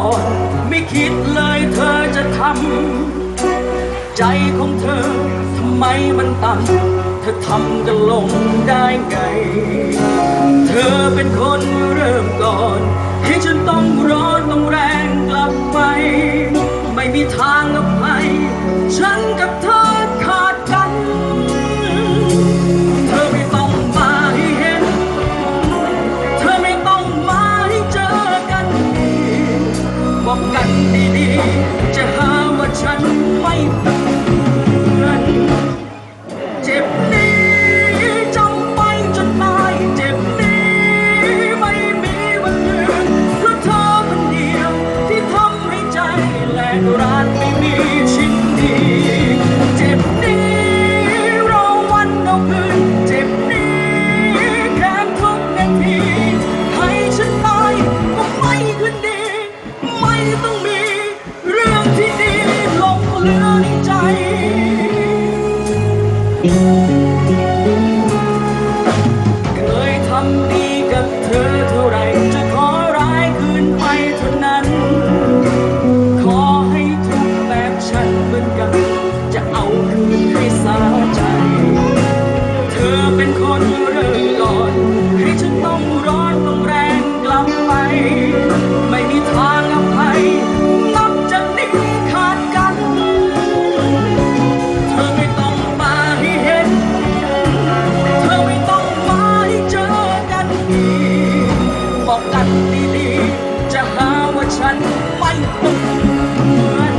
่อนไม่คิดเลยเธอจะทำ ใจของเธอทำไมมันต่ำเธอทำกันลงได้ไง เธอเป็นคนเริ่มก่อนให้ฉันต้องร้อนต้องแรงกลับไป ไม่มีทาง บอกกันดีๆ จะหาว่าฉันไม่เตือนเจ็บนี้จำไปจนตายเจ็บนี้ไม่มีวันลืมเพราะเธอคนเดียวที่ทำให้ใจแหลกรานไม่มีชิ้นดี เจ็บนี้ บอกกันดีๆ จะหาว่าฉันไม่เตือน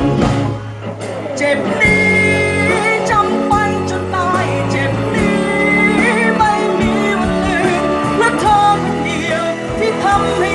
เจ็บนี้จำไปจนตาย เจ็บนี้ไม่มีวันลืมและเธอคนเดียวที่ทำให้